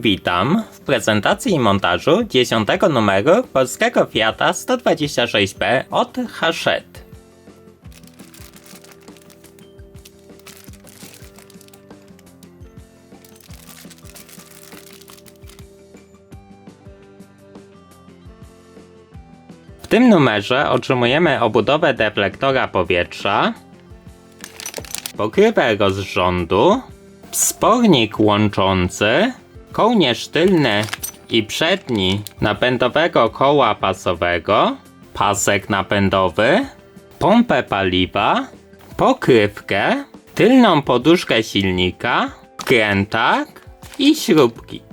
Witam w prezentacji i montażu 10 numeru polskiego Fiata 126P od Hachette. W tym numerze otrzymujemy obudowę deflektora powietrza, pokrywę rozrządu, wspornik łączący, kołnierz tylny i przedni napędowego koła pasowego, pasek napędowy, pompę paliwa, pokrywkę, tylną poduszkę silnika, krętak i śrubki.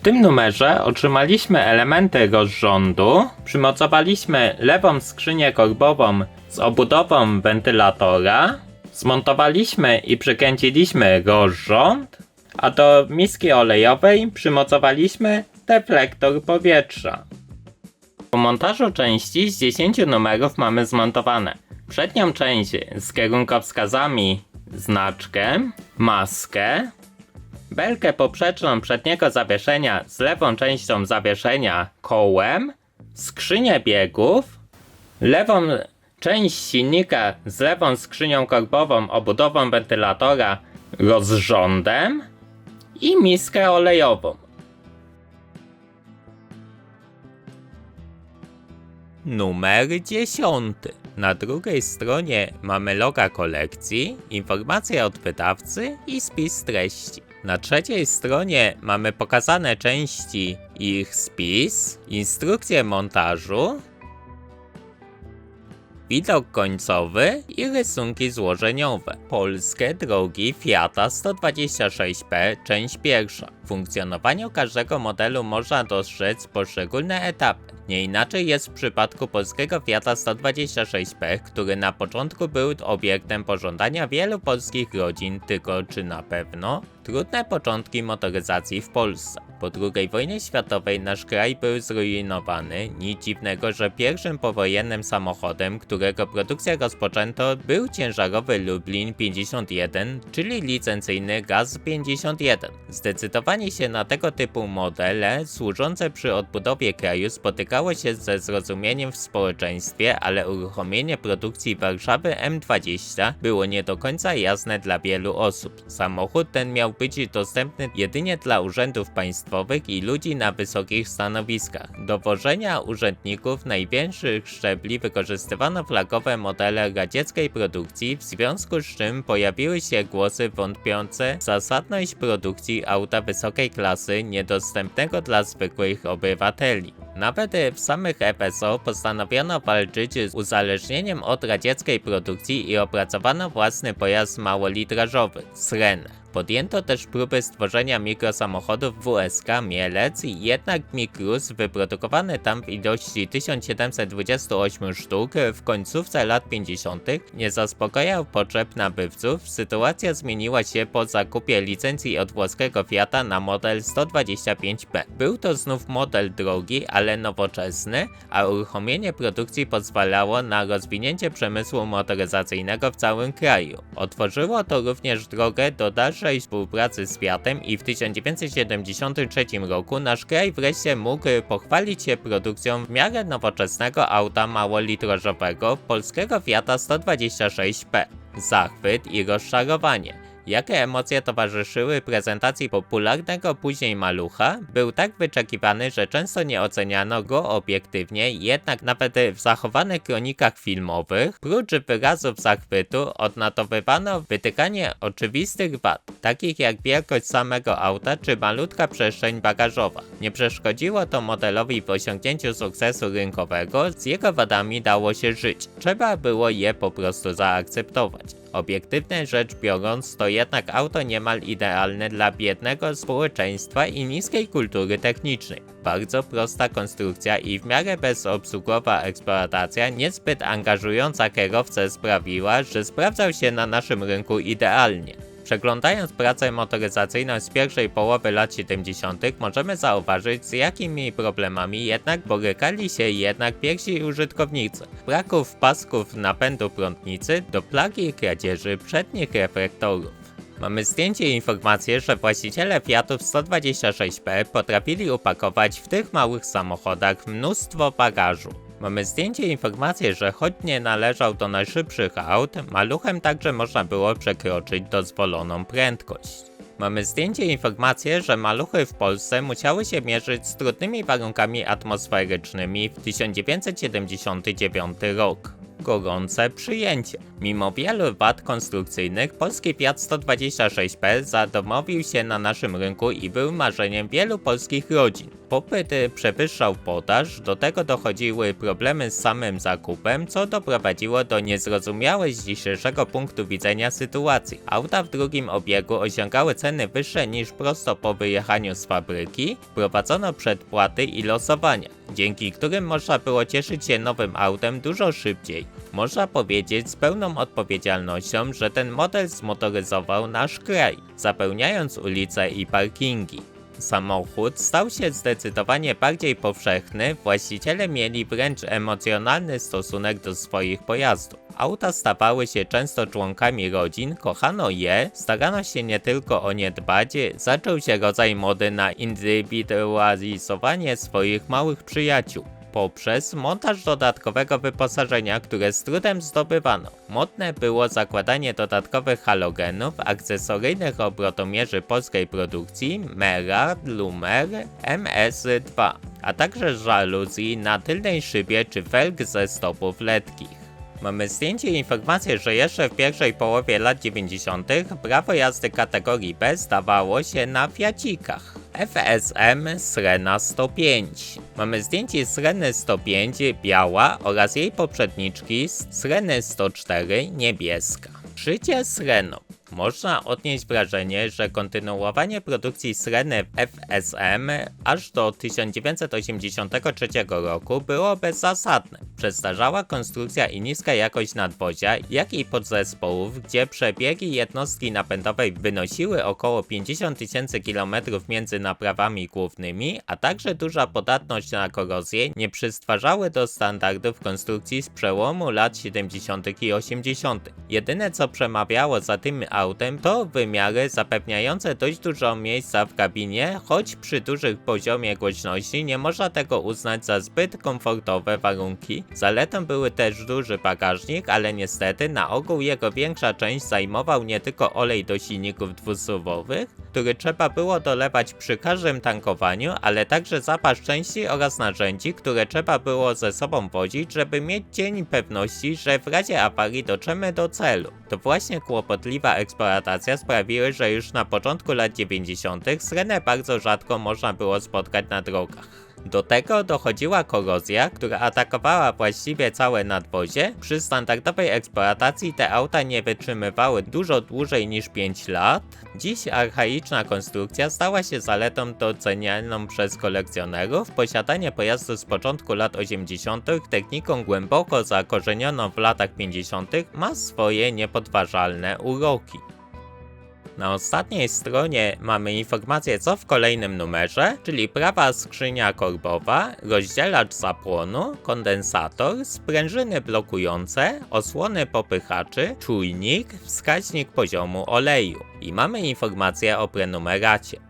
W tym numerze otrzymaliśmy elementy rozrządu, przymocowaliśmy lewą skrzynię korbową z obudową wentylatora, zmontowaliśmy i przykręciliśmy rozrząd, a do miski olejowej przymocowaliśmy deflektor powietrza. Po montażu części z 10 numerów mamy zmontowane przednią część z kierunkowskazami, znaczkę, maskę, belkę poprzeczną przedniego zawieszenia z lewą częścią zawieszenia kołem, skrzynię biegów, lewą część silnika z lewą skrzynią korbową obudową wentylatora rozrządem i miskę olejową. Numer 10. Na drugiej stronie mamy loga kolekcji, informacje od wydawcy i spis treści. Na trzeciej stronie mamy pokazane części, ich spis, instrukcję montażu, widok końcowy i rysunki złożeniowe. Polskie drogi Fiata 126P, część pierwsza. Funkcjonowaniu każdego modelu można dostrzec poszczególne etapy. Nie inaczej jest w przypadku polskiego Fiata 126P, który na początku był obiektem pożądania wielu polskich rodzin, tylko czy na pewno? Trudne początki motoryzacji w Polsce. Po II wojnie światowej nasz kraj był zrujnowany. Nic dziwnego, że pierwszym powojennym samochodem, którego produkcja rozpoczęto, był ciężarowy Lublin 51, czyli licencyjny Gaz 51. Zdecydowanie się na tego typu modele służące przy odbudowie kraju spotykało się ze zrozumieniem w społeczeństwie, ale uruchomienie produkcji Warszawy M20 było nie do końca jasne dla wielu osób. Samochód ten miał być dostępny jedynie dla urzędów państwowych i ludzi na wysokich stanowiskach. Do wożenia urzędników największych szczebli wykorzystywano flagowe modele radzieckiej produkcji, w związku z czym pojawiły się głosy wątpiące zasadność produkcji auta wysokiej klasy niedostępnego dla zwykłych obywateli. Nawet w samych FSO postanowiono walczyć z uzależnieniem od radzieckiej produkcji i opracowano własny pojazd małolitrażowy, Sren. Podjęto też próby stworzenia mikrosamochodów WSK Mielec, jednak Mikrus, wyprodukowany tam w ilości 1728 sztuk w końcówce lat 50., nie zaspokajał potrzeb nabywców. Sytuacja zmieniła się po zakupie licencji od włoskiego Fiata na model 125P. Był to znów model drogi, ale nowoczesny, a uruchomienie produkcji pozwalało na rozwinięcie przemysłu motoryzacyjnego w całym kraju. Otworzyło to również drogę do dalszej współpracy z Fiatem i w 1973 roku nasz kraj wreszcie mógł pochwalić się produkcją w miarę nowoczesnego auta małolitrażowego polskiego Fiata 126P. Zachwyt i rozczarowanie. Jakie emocje towarzyszyły prezentacji popularnego później malucha, był tak wyczekiwany, że często nie oceniano go obiektywnie, jednak nawet w zachowanych kronikach filmowych, prócz wyrazów zachwytu, odnotowywano wytykanie oczywistych wad, takich jak wielkość samego auta czy malutka przestrzeń bagażowa. Nie przeszkodziło to modelowi w osiągnięciu sukcesu rynkowego, z jego wadami dało się żyć. Trzeba było je po prostu zaakceptować. Obiektywnie rzecz biorąc, to jednak auto niemal idealne dla biednego społeczeństwa i niskiej kultury technicznej. Bardzo prosta konstrukcja i w miarę bezobsługowa eksploatacja niezbyt angażująca kierowcę sprawiła, że sprawdzał się na naszym rynku idealnie. Przeglądając pracę motoryzacyjną z pierwszej połowy lat 70., możemy zauważyć, z jakimi problemami jednak borykali się jednak pierwsi użytkownicy. Braków pasków napędu prądnicy do plagi kradzieży przednich reflektorów. Mamy zdjęcie i informację, że właściciele Fiatów 126P potrafili upakować w tych małych samochodach mnóstwo bagażu. Mamy zdjęcie i informację, że choć nie należał do najszybszych aut, maluchem także można było przekroczyć dozwoloną prędkość. Mamy zdjęcie i informację, że maluchy w Polsce musiały się mierzyć z trudnymi warunkami atmosferycznymi w 1979 rok. Gorące przyjęcie. Mimo wielu wad konstrukcyjnych, polski Fiat 126P zadomowił się na naszym rynku i był marzeniem wielu polskich rodzin. Popyt przewyższał podaż, do tego dochodziły problemy z samym zakupem, co doprowadziło do niezrozumiałej z dzisiejszego punktu widzenia sytuacji. Auta w drugim obiegu osiągały ceny wyższe niż prosto po wyjechaniu z fabryki, wprowadzono przedpłaty i losowania, dzięki którym można było cieszyć się nowym autem dużo szybciej. Można powiedzieć z pełną odpowiedzialnością, że ten model zmotoryzował nasz kraj, zapełniając ulice i parkingi. Samochód stał się zdecydowanie bardziej powszechny, właściciele mieli wręcz emocjonalny stosunek do swoich pojazdów. Auta stawały się często członkami rodzin, kochano je, starano się nie tylko o nie dbać, zaczął się rodzaj mody na indywidualizowanie swoich małych przyjaciół poprzez montaż dodatkowego wyposażenia, które z trudem zdobywano. Modne było zakładanie dodatkowych halogenów, akcesoryjnych obrotomierzy polskiej produkcji Merard, Lumer, MS2, a także żaluzji na tylnej szybie czy felg ze stopów letkich. Mamy zdjęcie i informację, że jeszcze w pierwszej połowie lat 90. prawo jazdy kategorii B zdawało się na Fiacikach. FSM Srena 105. Mamy zdjęcie Sreny 105 biała oraz jej poprzedniczki Sreny 104 niebieska. Życie Sreną. Można odnieść wrażenie, że kontynuowanie produkcji Sreny w FSM aż do 1983 roku było bezzasadne. Przestarzała konstrukcja i niska jakość nadwozia, jak i podzespołów, gdzie przebiegi jednostki napędowej wynosiły około 50 tysięcy km między naprawami głównymi, a także duża podatność na korozję nie przystwarzały do standardów konstrukcji z przełomu lat 70. i 80. Jedyne co przemawiało za tym autem to wymiary zapewniające dość dużo miejsca w kabinie, choć przy dużych poziomie głośności nie można tego uznać za zbyt komfortowe warunki. Zaletą były też duży bagażnik, ale niestety na ogół jego większa część zajmował nie tylko olej do silników dwusuwowych, który trzeba było dolewać przy każdym tankowaniu, ale także zapas części oraz narzędzi, które trzeba było ze sobą wozić, żeby mieć dzień pewności, że w razie awarii dotrzemy do celu. To właśnie kłopotliwa eksploatacja sprawiły, że już na początku lat 90. srenę bardzo rzadko można było spotkać na drogach. Do tego dochodziła korozja, która atakowała właściwie całe nadwozie. Przy standardowej eksploatacji te auta nie wytrzymywały dużo dłużej niż 5 lat. Dziś archaiczna konstrukcja stała się zaletą docenianą przez kolekcjonerów. Posiadanie pojazdu z początku lat 80. techniką głęboko zakorzenioną w latach 50. ma swoje niepodważalne uroki. Na ostatniej stronie mamy informację co w kolejnym numerze, czyli prawa skrzynia korbowa, rozdzielacz zapłonu, kondensator, sprężyny blokujące, osłony popychaczy, czujnik, wskaźnik poziomu oleju. I mamy informację o prenumeracie.